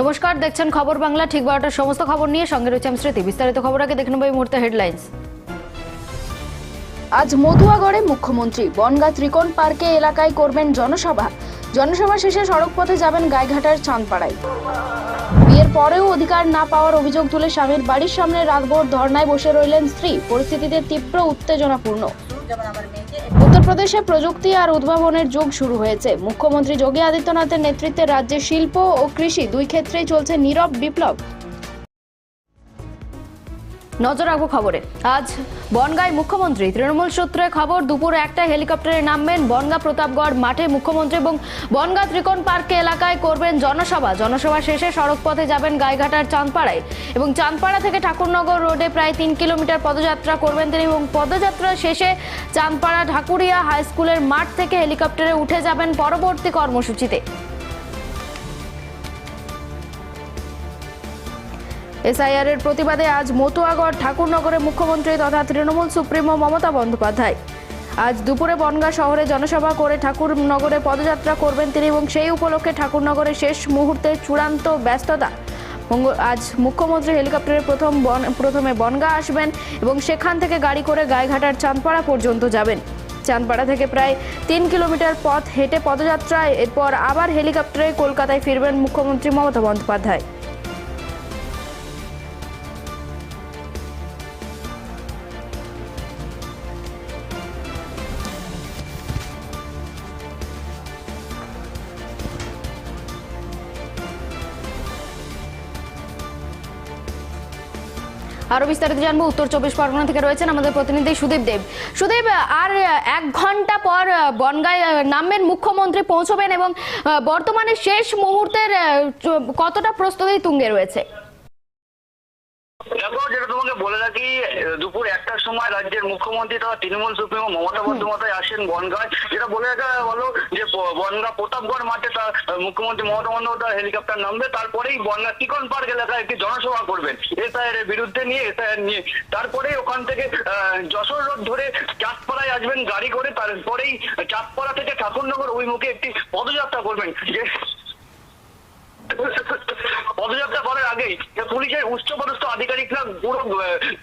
নমস্কার, দেখছেন খবর বাংলা, ঠিক বারোটার সমস্ত খবর নিয়ে সঙ্গে রয়েছে আমি স্মৃতি। বিস্তারিত খবর আগে দেখে নেব এই মুহূর্তে হেডলাইন্স। আজ মধুয়াগড়ে মুখ্যমন্ত্রী বনগা ত্রিকোণ পার্কে এলাকায় করবেন জনসভা। জনসভা শেষে সড়কপথে যাবেন গাইঘাটার চাঁদপাড়ায়। পরেও অধিকার না পাওয়ার অভিযোগ তুলে স্বামীর বাড়ির সামনে রাতভর ধর্নায় বসে রইলেন স্ত্রী। পরিস্থিতিতে তীব্র উত্তেজনাপূর্ণ। উত্তরপ্রদেশে প্রযুক্তি আর উদ্ভাবনের যুগ শুরু হয়েছে। মুখ্যমন্ত্রী যোগী আদিত্যনাথের নেতৃত্বে রাজ্যে শিল্প ও কৃষি দুই ক্ষেত্রেই চলছে নীরব বিপ্লব। নজর রাখব খবরে। আজ বনগাঁয় মুখ্যমন্ত্রী তৃণমূল সূত্রে খবর, দুপুর একটা হেলিকপ্টারে নামবেন বনগাঁ প্রতাপগড় মাঠে মুখ্যমন্ত্রী এবং বনগাঁ ত্রিকোণ পার্কে এলাকায় করবেন জনসভা। জনসভা শেষে সড়ক পথে যাবেন গাইঘাটার চাঁদপাড়ায় এবং চাঁদপাড়া থেকে ঠাকুরনগর রোডে প্রায় তিন কিলোমিটার পদযাত্রা করবেন তিনি এবং পদযাত্রা শেষে চাঁদপাড়া ঢাকুরিয়া হাই স্কুলের মাঠ থেকে হেলিকপ্টারে উঠে যাবেন পরবর্তী কর্মসূচিতে। এসআইআর এর প্রতিবাদে আজ মতুয়াগড় ঠাকুরনগরে মুখ্যমন্ত্রী তথা তৃণমূল সুপ্রিমো মমতা বন্দ্যোপাধ্যায়। আজ দুপুরে বনগাঁ শহরে জনসভা করে ঠাকুরনগরে পদযাত্রা করবেন তিনি এবং সেই উপলক্ষে ঠাকুরনগরে শেষ মুহূর্তে চূড়ান্ত ব্যস্ততা। আজ মুখ্যমন্ত্রী হেলিকপ্টারে প্রথম বন প্রথমে বনগাঁ আসবেন এবং সেখান থেকে গাড়ি করে গায়েঘাটার চাঁদপাড়া পর্যন্ত যাবেন। চাঁদপাড়া থেকে প্রায় তিন কিলোমিটার পথ হেঁটে পদযাত্রায় এরপর আবার হেলিকপ্টারে কলকাতায় ফিরবেন মুখ্যমন্ত্রী মমতা বন্দ্যোপাধ্যায়। আরও বিস্তারিত জানব। উত্তর চব্বিশ পরগনা থেকে রয়েছেন আমাদের প্রতিনিধি সুদীপ দেব। সুদীপ, আর এক ঘণ্টা পর বনগায় নামবেন মুখ্যমন্ত্রী, পৌঁছবেন এবং বর্তমানে শেষ মুহূর্তের কতটা প্রস্তুতি তুঙ্গে রয়েছে? দেখো যেটা তোমাকে বলে রাখি দুপুর একটার সময় রাজ্যের মুখ্যমন্ত্রী তথা তৃণমূল সুপ্রিমো মমতা বন্দ্যোপাধ্যায় আসেন বনগাঁয়। যেটা বলে রাখা বলো যে বনগাঁ প্রতাপগড় মাঠে তার মুখ্যমন্ত্রী মমতা বন্দ্যোপাধ্যায় হেলিকপ্টার নামবে তারপরেই বনগাঁ টিকন পার্ক এলাকায় একটি জনসভা করবেন এসআইআর এর বিরুদ্ধে নিয়ে এসআইআর নিয়ে। তারপরেই ওখান থেকে আহ, যশোর রোড ধরে চাঁদপাড়ায় আসবেন গাড়ি করে তারপরেই চাঁদপাড়া থেকে ঠাকুরনগর অভিমুখে একটি পদযাত্রা করবেন যে পদযাত্রা করার আগেই পুলিশের উচ্চপদস্থ আধিকারিকরা পুরো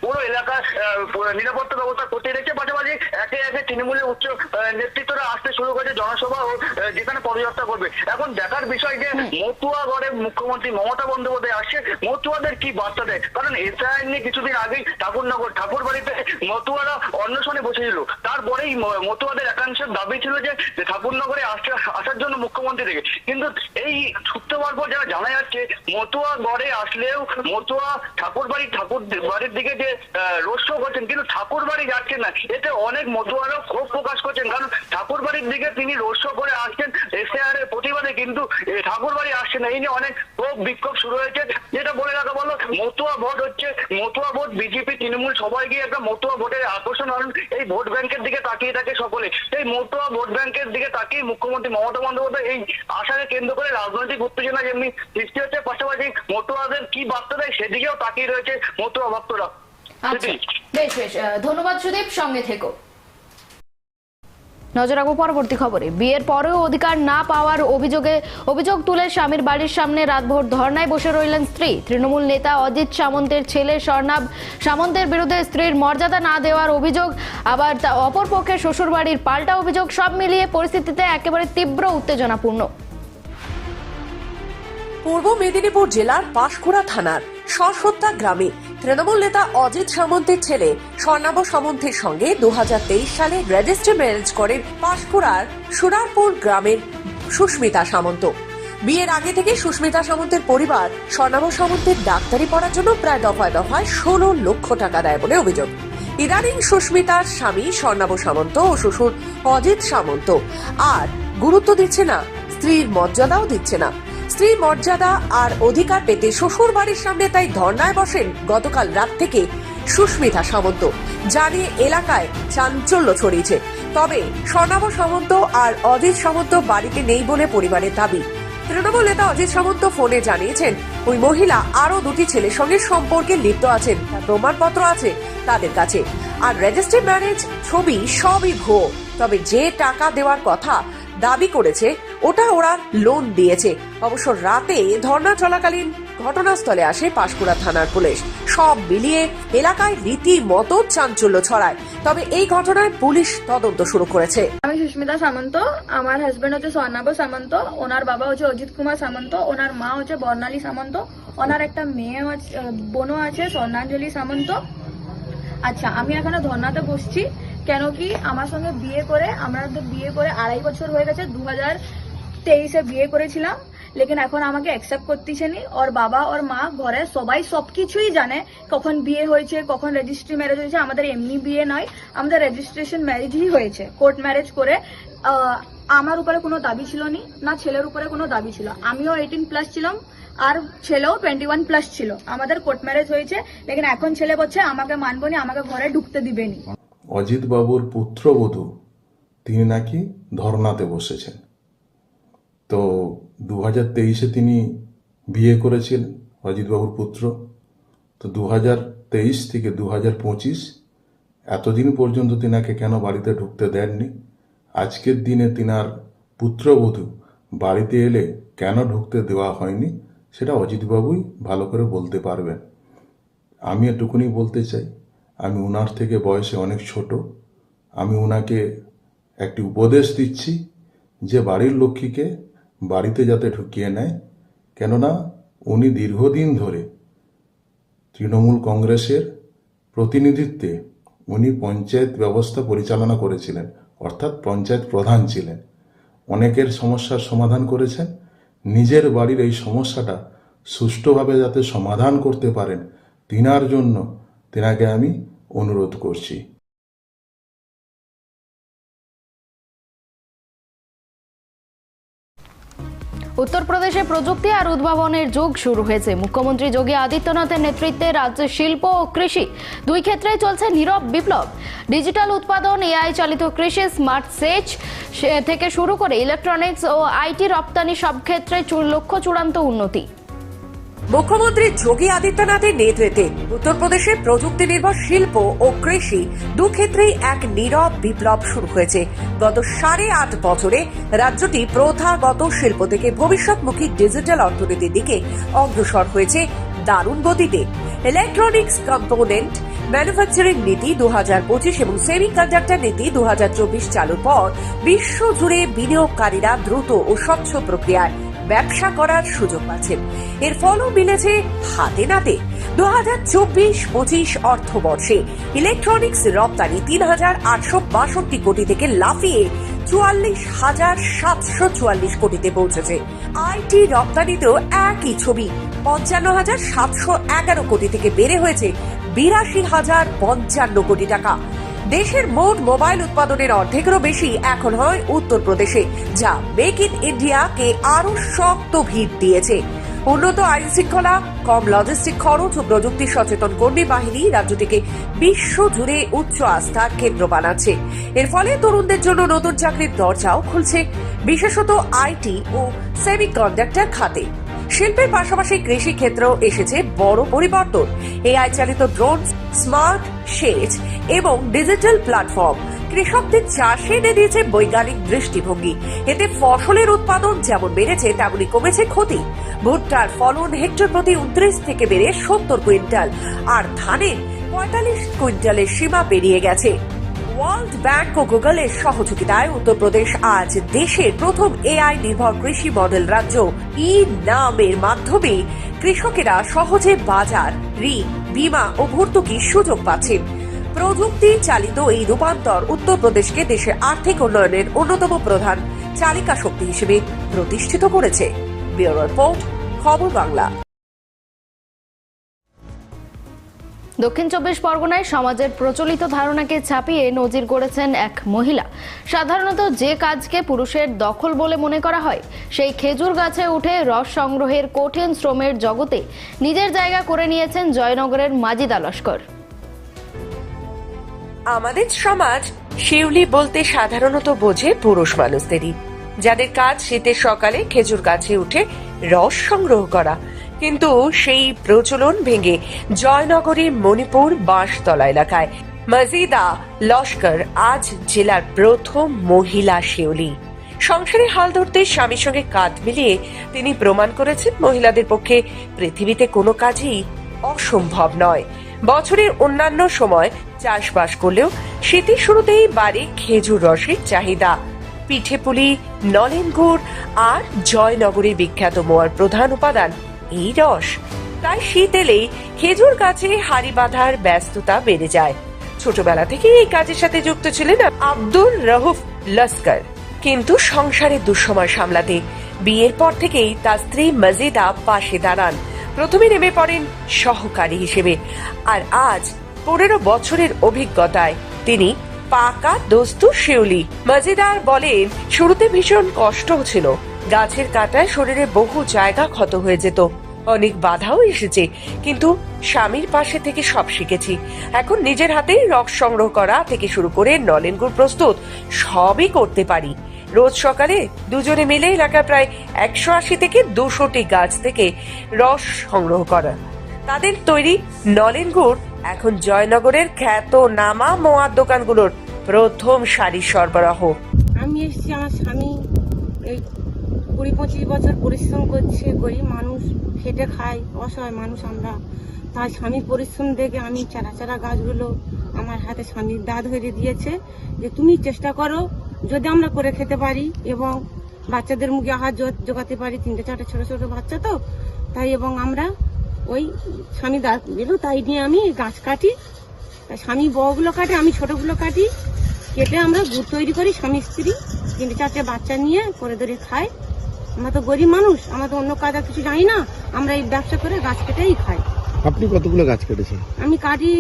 পুরো এলাকার আহ, নিরাপত্তা ব্যবস্থা করতে রেখেছে পাশাপাশি একে একে তৃণমূলের উচ্চ নেতৃত্বরা আসতে শুরু করেছে জনসভা ও যেখানে পদযাত্রা করবে। এখন দেখার বিষয় যে মতুয়াগড়ে মুখ্যমন্ত্রী মমতা বন্দ্যোপাধ্যায় আসছে। মতুয়াদের কি বার্তা দেয়? কারণ এসআইআর নিয়ে কিছুদিন আগেই ঠাকুরনগর ঠাকুর বাড়িতে মতুয়ারা অন্বেষণে বসেছিল। তারপরেই মতুয়াদের একাংশের দাবি ছিল যে ঠাকুরনগরে আসতে আসার জন্য মুখ্যমন্ত্রী থেকে কিন্তু এই সূত্র হওয়ার পর যারা জানা যাচ্ছে মতুয়া গড়ে আসলেও মতুয়া ঠাকুর বাড়ি ঠাকুর বাড়ির দিকে যে রোড শো করছেন, কিন্তু ঠাকুর বাড়ি যাচ্ছেন না। এতে অনেক মতুয়ারাও ক্ষোভ প্রকাশ করছেন, কারণ ঠাকুর বাড়ির দিকে তিনি রোড শো করে আসছেন এসআর এর প্রতিবাদে, কিন্তু ঠাকুর বাড়ি আসছেন না। এই নিয়ে অনেক ক্ষোভ বিক্ষোভ শুরু হয়েছে। যেটা বলে রাখা বলো মতুয়া ভোট হচ্ছে, মতুয়া ভোট বিজেপি, তৃণমূল সবাই গিয়ে একটা মতুয়া ভোটের আকর্ষণ হন। এই ভোট ব্যাংকের দিকে তাকিয়ে থাকে সকলে। এই মতুয়া ভোট ব্যাংকের দিকে তাকিয়ে মুখ্যমন্ত্রী মমতা বন্দ্যোপাধ্যায় এই আশাকে কেন্দ্র করে রাজনৈতিক উত্তেজনা যেমনি সৃষ্টি হচ্ছে পাশাপাশি মতুয়াদের কি বার্তা দেয় সেদিকেও তাকিয়ে রয়েছে মতুয়া ভক্তরা। আচ্ছা বেশ বেশ ধন্যবাদ সুদীপ সঙ্গে থেকো। নজর রাখব পরবর্তী খবরে। বিয়ের পরেও অধিকার না পাওয়ার অভিযোগে অভিযোগ তুলে স্বামীর বাড়ির সামনে রাতভর ধর্নায় বসে রইলেন স্ত্রী। তৃণমূল নেতা অজিত সামন্তের ছেলে স্বর্ণাব সামন্তের বিরুদ্ধে স্ত্রীর মর্যাদা না দেওয়ার অভিযোগ আবার অপরপক্ষে শ্বশুরবাড়ির পাল্টা অভিযোগ সব মিলিয়ে পরিস্থিতিতে একেবারে তীব্র উত্তেজনাপূর্ণ। পূর্ব মেদিনীপুর জেলার পাঁশকুড়া থানার সরসত্তা গ্রামে তৃণমূল নেতা অজিত সামন্তের ছেলে স্বর্ণাব সামন্তের সঙ্গে দু হাজার তেইশ সালে রেজিস্ট্রি ম্যারেজ করেন পাঁশকুড়ার সুরারপুর গ্রামের সুস্মিতা সামন্ত। বিয়ের আগে থেকে সুস্মিতা সামন্তের পরিবার স্বর্ণাব সামন্তের ডাক্তারি পড়ার জন্য প্রায় দফায় দফায় ষোলো লক্ষ টাকা দেয় বলে অভিযোগ। ইদানিং সুস্মিতার স্বামী স্বর্ণাব সামন্ত ও শ্বশুর অজিত সামন্ত। আর গুরুত্ব দিচ্ছে না, স্ত্রীর মর্যাদাও দিচ্ছে না। স্ত্রী মর্যাদা আর অধিকার পেতে শ্বশুর বাড়ির সামনে তাই ধর্নায় বসেন গতকাল রাত থেকে সুস্মিতা সামন্ত জানিয়ে এলাকায় চাঞ্চল্য ছড়িয়েছে। তবে স্বর্ণাভ সামন্ত আর অজিত সামন্ত বাড়িতে নেই বলে পরিবারের দাবি। তৃণমূল নেতা অজিত সামন্ত ফোনে জানিয়েছেন, ওই মহিলা আরও দুটি ছেলের সঙ্গে সম্পর্কে লিপ্ত আছেন। তার প্রমাণপত্র আছে তাদের কাছে। আর রেজিস্ট্রি ম্যারেজ ছবি সবই ভুয়ো। তবে যে টাকা দেওয়ার কথা দাবি করেছে ওটা ওরা লোন দিয়েছে। অবশ্য রাতে ধর্ণা চলাকালীন ঘটনাস্থলে আসে পাঁশকুড়া থানার পুলিশ। সব মিলিয়ে এলাকায় রীতিমতো চাঞ্চল্য ছড়ায়। তবে এই ঘটনায় পুলিশ তদন্ত শুরু করেছে। আমি সুস্মিতা সামন্ত, আমার হাজবেন্ড হচ্ছে স্বর্ণাভ সামন্ত, ওনার বাবা হচ্ছে অজিত কুমার সামন্ত, ওনার মা হচ্ছে বর্ণালী সামন্ত, ওনার একটা মেয়ে বোনও আছে, স্বর্ণাঞ্জলি সামন্ত। আচ্ছা আমি এখানে ধর্নাতে বসছি, কেন কি আমার সঙ্গে বিয়ে করে আমাদের বিয়ে করে আড়াই বছর হয়ে গেছে দু হাজার তেইশে বিয়ে করেছিলাম, লেকিন এখন আমাকে অ্যাকসেপ্ট করতেছে নি। ওর বাবা, ওর মা, ঘরে সবাই সবকিছুই জানে কখন বিয়ে হয়েছে, কখন রেজিস্ট্রি ম্যারেজ হয়েছে। আমাদের এমনি বিয়ে নয়, আমাদের রেজিস্ট্রেশন ম্যারেজই হয়েছে। কোর্ট ম্যারেজ করে আমার উপরে কোনো দাবি ছিল নি, না ছেলের উপরে কোনো দাবি ছিল। আমিও এইটিন প্লাস ছিলাম, আর ছেলেও টোয়েন্টি ওয়ান প্লাস ছিল। আমাদের কোর্ট ম্যারেজ হয়েছে, লেকিন এখন ছেলে বলছে, আমাকে মানবো নি, আমাকে ঘরে ঢুকতে দিবেনি অজিত বাবুর পুত্রবধূ, তিনি নাকি ধর্নাতে বসেছেন। তো দু হাজার তেইশে তিনি বিয়ে করেছিলেন, অজিতবাবুর পুত্র। তো দু হাজার তেইশ থেকে দু হাজার পঁচিশ, এতদিন পর্যন্ত তিনাকে কেন বাড়িতে ঢুকতে দেননি? আজকের দিনে তিনার পুত্রবধূ বাড়িতে এলে কেন ঢুকতে দেওয়া হয়নি? সেটা অজিতবাবুই ভালো করে বলতে পারবেন। আমি এটুকুনি বলতে চাই, আমি উনার থেকে বয়সে অনেক ছোট। আমি উনাকে একটি উপদেশ দিচ্ছি যে বাড়ির লক্ষ্মীকে বাড়িতে যাতে ঢুকিয়ে নেয়। কেননা উনি দীর্ঘদিন ধরে তৃণমূল কংগ্রেসের প্রতিনিধিত্বে উনি পঞ্চায়েত ব্যবস্থা পরিচালনা করেছিলেন, অর্থাৎ পঞ্চায়েত প্রধান ছিলেন। অনেকের সমস্যার সমাধান করেছেন। নিজের বাড়ির এই সমস্যাটা সুষ্ঠুভাবে যাতে সমাধান করতে পারেন, তিনার জন্য তেনাকে আমি অনুরোধ করছি। উত্তরপ্রদেশে প্রযুক্তি আর উদ্ভাবনের যুগ শুরু হয়েছে। মুখ্যমন্ত্রী যোগী আদিত্যনাথের নেতৃত্বে রাজ্যের শিল্প ও কৃষি দুই ক্ষেত্রেই চলছে নীরব বিপ্লব। ডিজিটাল উৎপাদন, এআই চালিত কৃষি, স্মার্ট সেচ থেকে শুরু করে ইলেকট্রনিক্স ও আইটি রপ্তানি সব ক্ষেত্রে লক্ষ্য চূড়ান্ত উন্নতি। মুখ্যমন্ত্রী যোগী আদিত্যনাথের নেতৃত্বে উত্তরপ্রদেশে প্রযুক্তি নির্ভর শিল্প ও কৃষি দু ক্ষেত্রেই এক নীরব বিপ্লব শুরু হয়েছে। গত সাড়ে আট বছরে রাজ্যটি প্রথাগত শিল্প থেকে ভবিষ্যৎমুখী ডিজিটাল অর্থনীতির দিকে অগ্রসর হয়েছে দারুণ গতিতে। ইলেকট্রনিক্স কম্পোনেন্ট, ম্যানুফ্যাকচারিং নীতি দু হাজার পঁচিশ এবং সেমি কন্ডাক্টর নীতি দু হাজার চব্বিশ চালুর পর বিশ্বজুড়ে বিনিয়োগকারীরা দ্রুত ও স্বচ্ছ প্রক্রিয়ায় ব্যবসা করার সুযোগ পাচ্ছেন। এর ফলও মিলেছে হাতে নাতে। দু হাজার চব্বিশ পঁচিশ অর্থবর্ষে ইলেকট্রনিক্স রপ্তানি তিন হাজার আটশো বাষট্টি কোটি থেকে লাফিয়ে চুয়াল্লিশ হাজার সাতশো চুয়াল্লিশ কোটিতে পৌঁছেছে। আইটি রপ্তানিতেও একই ছবি। পঞ্চান্ন হাজার সাতশো এগারো কোটি থেকে বেড়ে হয়েছে বিরাশি হাজার পঞ্চান্ন কোটি টাকা। দেশের মোট মোবাইল উৎপাদনের অর্ধেকেরও বেশি এখন হয় উত্তরপ্রদেশে, যা মেক ইন ইন্ডিয়াকে আরও শক্ত ভিত দিয়েছে। উন্নত আইন শৃঙ্খলা, কম লজিস্টিক খরচ ও প্রযুক্তি সচেতন কর্মী বাহিনী রাজ্যটিকে বিশ্ব জুড়ে উচ্চ আস্থার কেন্দ্র বানাচ্ছে। এর ফলে তরুণদের জন্য নতুন চাকরির দরজাও খুলছে, বিশেষত আইটি ও সেমি কন্ডাক্টর খাতে। শিল্পের পাশাপাশি কৃষি ক্ষেত্রেও এসেছে বড় পরিবর্তন। এআই চালিত ড্রোন স্মার্ট, সেচ এবং ডিজিটাল প্ল্যাটফর্ম। কৃষকদের চাষে এনে দিয়েছে বৈজ্ঞানিক দৃষ্টিভঙ্গি। এতে ফসলের উৎপাদন যেমন বেড়েছে, তেমনই কমেছে ক্ষতি। ভুট্টার ফলন হেক্টর প্রতি উনত্রিশ থেকে বেড়ে সত্তর কুইন্টাল। আর ধানের পঁয়তাল্লিশ কুইন্টালের সীমা পেরিয়ে গেছে। ওয়ার্ল্ড ব্যাংক ও গুগলের সহযোগিতায় উত্তরপ্রদেশ আজ দেশের প্রথম এআই নির্ভর কৃষি মডেল রাজ্য ই নামের মাধ্যমে কৃষকেরা সহজে বাজার, ঋণ, বীমা ও ভর্তুকির সুযোগ পাচ্ছেন। প্রযুক্তি চালিত এই রূপান্তর উত্তরপ্রদেশকে দেশের আর্থিক উন্নয়নের অন্যতম প্রধান চালিকা শক্তি হিসেবে প্রতিষ্ঠিত করেছে। ব্যুরো রিপোর্ট, খবর বাংলা। দক্ষিণ চব্বিশ পরগনায় সমাজের প্রচলিত ধারণাকে ছাপিয়ে নজির গড়েছেন এক মহিলা। সাধারণত যে কাজকে পুরুষের দখল বলে মনে করা হয়, সেই খেজুর গাছে উঠে রস সংগ্রহের কঠিন শ্রমের জগতে নিজের জায়গা করে নিয়েছেন জয়নগরের মাজিদা লস্কর আমাদের সমাজ শিউলি বলতে সাধারণত বোঝে পুরুষ মানুষদেরই। যাদের কাজ শীতের সকালে খেজুর গাছে উঠে রস সংগ্রহ করা কিন্তু সেই প্রচলন ভেঙে জয়নগরের মণিপুর বাঁশতলা এলাকায় মজিদা লস্কর আজ জেলার প্রথম মহিলা শিউলি সংসারে হাল ধরতে স্বামীর সঙ্গে কাঁধ মিলিয়ে তিনি প্রমাণ করেছেন মহিলাদের পক্ষে পৃথিবীতে কোনো কাজই অসম্ভব নয়। বছরের অন্যান্য সময় চাষবাস করলেও শীতের শুরুতেই বাড়ি খেজুর রসের চাহিদা। পিঠে পুলি, নলেন গুড় আর জয়নগরের বিখ্যাত মোয়ার প্রধান উপাদান এই রস। তাই শীত এলেই খেজুর গাছে হাড়ি বাঁধার ব্যস্ততা বেড়ে যায়। ছোটবেলা থেকে এই কাজের সাথে যুক্ত ছিলেন আব্দুর রহুফ লস্কর। কিন্তু সংসারের দুঃসময় সামলাতে বিয়ের পর থেকেই তার স্ত্রী মজিদা পাশে দাঁড়ান। প্রথমে নেমে পড়েন সহকারী হিসেবে। আর আজ পনেরো বছরের অভিজ্ঞতায় তিনি পাকা দোস্তু শিউলি। মজিদার বলেন, শুরুতে ভীষণ কষ্ট ছিল। গাছের কাটায় শরীরে বহু জায়গা ক্ষত হয়ে যেত। অনেক বাধাও এসেছে, কিন্তু স্বামীর পাশে থেকে সব শিখেছি। এখন নিজের হাতেই রস সংগ্রহ করা থেকে শুরু করে নলেন গুড় প্রস্তুত, সবই করতে পারি। রোজ সকালে দুজনে মিলে এলাকার প্রায় একশো আশি থেকে দুশোটি গাছ থেকে রস সংগ্রহ করা। তাদের তৈরি নলেন গুড় এখন জয়নগরের খ্যাত নামা মোয়ার দোকানগুলোর প্রথম সারির সরবরাহ। আমি এসেছি আমার স্বামী কুড়ি পঁচিশ বছর পরিশ্রম করছে, গরিব মানুষ খেটে খায়, অসহায় মানুষ আমরা। তার স্বামীর পরিশ্রম দেখে আমি চারা চারা গাছগুলো আমার হাতে স্বামীর দা ধরে দিয়েছে যে তুমি চেষ্টা করো, যদি আমরা করে খেতে পারি এবং বাচ্চাদের মুখে আহার জোগাতে পারি, তিনটে চারটে ছোট ছোট বাচ্চা তো, তাই এবং আমরা ওই স্বামী দা দিল, তাই নিয়ে আমি গাছ কাটি তাই স্বামী বড়গুলো কাটে, আমি ছোটগুলো কাটি, কেটে আমরা গুড় তৈরি করি, স্বামী স্ত্রী তিনটে চারটে বাচ্চা নিয়ে করে ধরে খাই আমরা তো গরিব মানুষ আমরা তো অন্য কাজ আর কিছু জানি না। আমরা এই ব্যবসা করে গাছ কেটেই খাই। আপনি কতগুলো গাছ কেটেছেন? আমি কাটি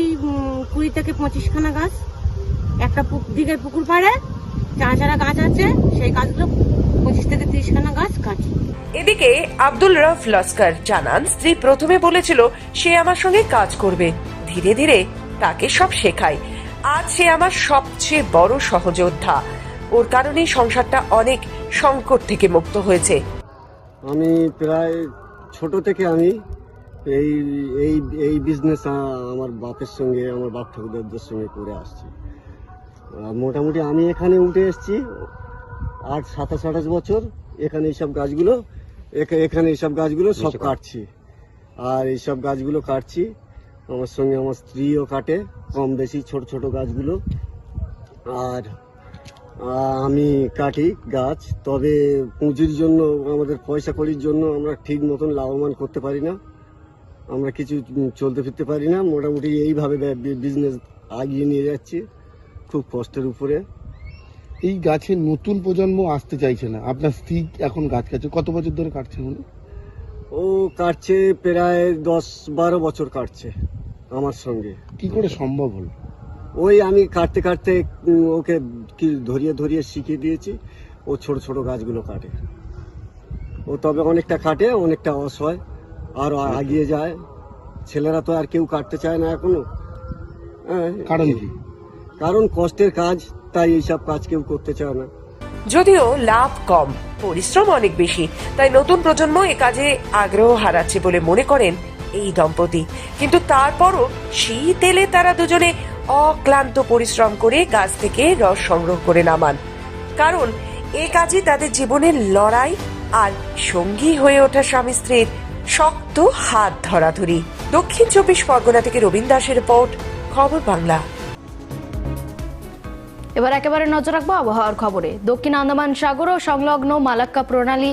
কুড়ি থেকে পঁচিশখানা গাছ। একটা দিকে পুকুর পাড়ে চারা চারা গাছ আছে সেই গাছগুলো পঁচিশ থেকে তিরিশখানা গাছ কাটি। এদিকে আব্দুল রফ লস্কর জানান স্ত্রী প্রথমে বলেছিল সে আমার সঙ্গে কাজ করবে। ধীরে ধীরে তাকে সব শেখায়। আজ সে আমার সবচেয়ে বড় সহযোদ্ধা। ওর কারণেই সংসারটা অনেক সংকট থেকে মুক্ত হয়েছে। আমি প্রায় ছোট থেকে আমি এই এই এই বিজনেস আমার বাপের সঙ্গে আমার বাপ ঠাকুরদাদের সঙ্গে করে আসছি। মোটামুটি আমি এখানে উঠে এসেছি আট সাতাশ আঠাশ বছর এখানে এইসব গাছগুলো এখা- এখানে এইসব গাছগুলো সব কাটছি। আর এইসব গাছগুলো কাটছি আমার সঙ্গে আমার স্ত্রীও কাটে কম বেশি ছোট ছোট গাছগুলো আর আমি কাটি গাছ তবে পুঁজির জন্য আমাদের পয়সা কড়ির জন্য আমরা ঠিক মতন লাভবান করতে পারি না। আমরা কিছু চলতে ফিরতে পারি না। মোটামুটি এইভাবে বিজনেস আগিয়ে নিয়ে যাচ্ছি খুব কষ্টের উপরে। এই গাছের নতুন প্রজন্ম আসতে চাইছে না। আপনার স্ত্রী এখন গাছ কাটছে। কত বছর ধরে কাটছে উনি? ও কাটছে প্রায় দশ বারো বছর কাটছে আমার সঙ্গে। কি করে সম্ভব হলো? ওই আমি কাটতে কাটতে ওকে কি ধরিয়ে ধরিয়ে শিখিয়ে দিয়েছি। ও ছোট ছোট গাছগুলো কাটে। ও তবে অনেকটা কাটে অনেকটা অসহায় আরও আগিয়ে যায়। ছেলেরা তো আর কেউ কাটতে চায় না এখনও। হ্যাঁ, কারণ কি? কারণ কষ্টের কাজ তাই এইসব কাজ কেউ করতে চায় না। যদিও লাভ কম পরিশ্রম অনেক বেশি তাই নতুন প্রজন্ম এ কাজে আগ্রহ হারাচ্ছে বলে মনে করেন এই দম্পতি। কিন্তু তারপরও শীত এলে তারা দুজনে অক্লান্ত পরিশ্রম করে গাছ থেকে রস সংগ্রহ করে নামান। কারণ এ কাজই তাদের জীবনের লড়াই আর সঙ্গী হয়ে ওঠা স্বামী স্ত্রীর শক্ত হাত ধরাধরি। দক্ষিণ চব্বিশ পরগনা থেকে রবীন্দ্র দাসের রিপোর্ট, খবর বাংলা। এবার একেবারে নজর রাখব আবহাওয়ার খবরে। দক্ষিণ আন্দামান সাগর ও সংলগ্ন মালাক্কা প্রণালী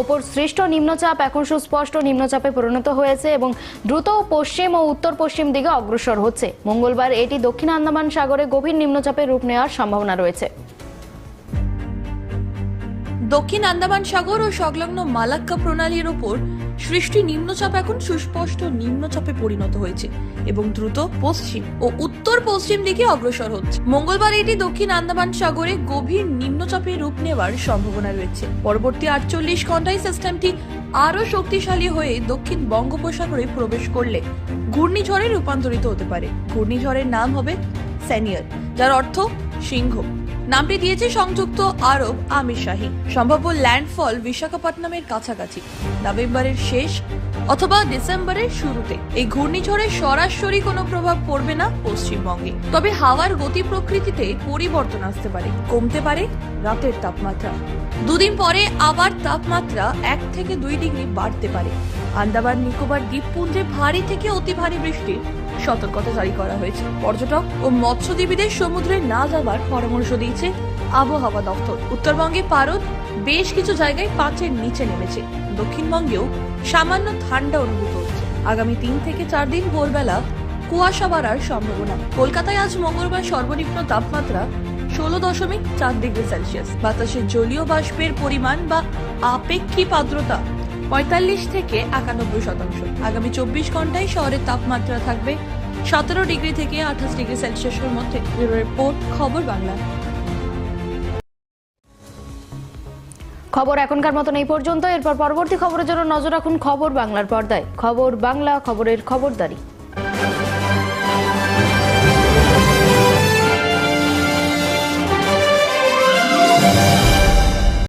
ওপর সৃষ্ট নিম্নচাপ এখন সুস্পষ্ট নিম্নচাপে পরিণত হয়েছে এবং দ্রুত পশ্চিম ও উত্তর পশ্চিম দিকে অগ্রসর হচ্ছে। মঙ্গলবার এটি দক্ষিণ আন্দামান সাগরে গভীর নিম্নচাপে রূপ নেওয়ার সম্ভাবনা রয়েছে। দক্ষিণ আন্দামান সাগর ও সংলগ্ন মালাক্কা প্রণালীর ওপর সৃষ্টি নিম্নচাপ এখন সুস্পষ্ট নিম্নচাপে পরিণত হয়েছে এবং দ্রুত পশ্চিম ও উত্তর পশ্চিম দিকে অগ্রসর হচ্ছে। মঙ্গলবার এটি দক্ষিণ আন্দামান সাগরে গভীর নিম্নচাপে রূপ নেওয়ার সম্ভাবনা রয়েছে। পরবর্তী আটচল্লিশ ঘন্টায় সিস্টেমটি আরও শক্তিশালী হয়ে দক্ষিণ বঙ্গোপসাগরে প্রবেশ করলে ঘূর্ণিঝড়ে রূপান্তরিত হতে পারে। ঘূর্ণিঝড়ের নাম হবে স্যানিয়ার যার অর্থ সিংহ। নামটি দিয়েছে সংযুক্ত আরব আমির শাহী সম্ভাব্য ল্যান্ডফল বিশাখাপট্টনামের কাছাকাছি। নভেম্বরের শেষ অথবা ডিসেম্বরের শুরুতে। এই ঘূর্ণিঝড়ের সরাসরি কোনো প্রভাব পড়বে না পশ্চিমবঙ্গে। তবে হাওয়ার গতি প্রকৃতিতে পরিবর্তন আসতে পারে। কমতে পারে রাতের তাপমাত্রা। দুদিন পরে আবার তাপমাত্রা এক থেকে দুই ডিগ্রি বাড়তে পারে। আন্দামান নিকোবর দ্বীপপুঞ্জে ভারী থেকে অতি ভারী বৃষ্টির সতর্কতা জারি করা হয়েছে। পর্যটক ও মৎস্যজীবীদের সমুদ্রে না যাবার পরামর্শ দিয়েছে আবহাওয়া দপ্তর। উত্তরবঙ্গে পারদ বেশ কিছু জায়গায় পাঁচের নিচে নেমেছে। দক্ষিণবঙ্গেও সামান্য ঠান্ডা অনুভূত হচ্ছে। আগামী তিন থেকে চার দিন ভোরবেলা কুয়াশা বাড়ার সম্ভাবনা। কলকাতায় আজ মঙ্গলবার সর্বনিম্ন তাপমাত্রা ষোলো দশমিক চার ডিগ্রি সেলসিয়াস। বাতাসে জলীয় বাষ্পের পরিমাণ বা আপেক্ষিক আর্দ্রতা পঁয়তাল্লিশ থেকে একানব্বই শতাংশ। আগামী চব্বিশ ঘন্টায় শহরের তাপমাত্রা থাকবে সতেরো ডিগ্রি থেকে আঠাশ ডিগ্রি সেলসিয়াসের মধ্যে। রিপোর্ট, খবর বাংলা। খবর এখনকার মতন এই পর্যন্ত। এরপর পরবর্তী খবরের জন্য নজর রাখুন খবর বাংলার পর্দায়। খবর বাংলা, খবরের খবরদারি।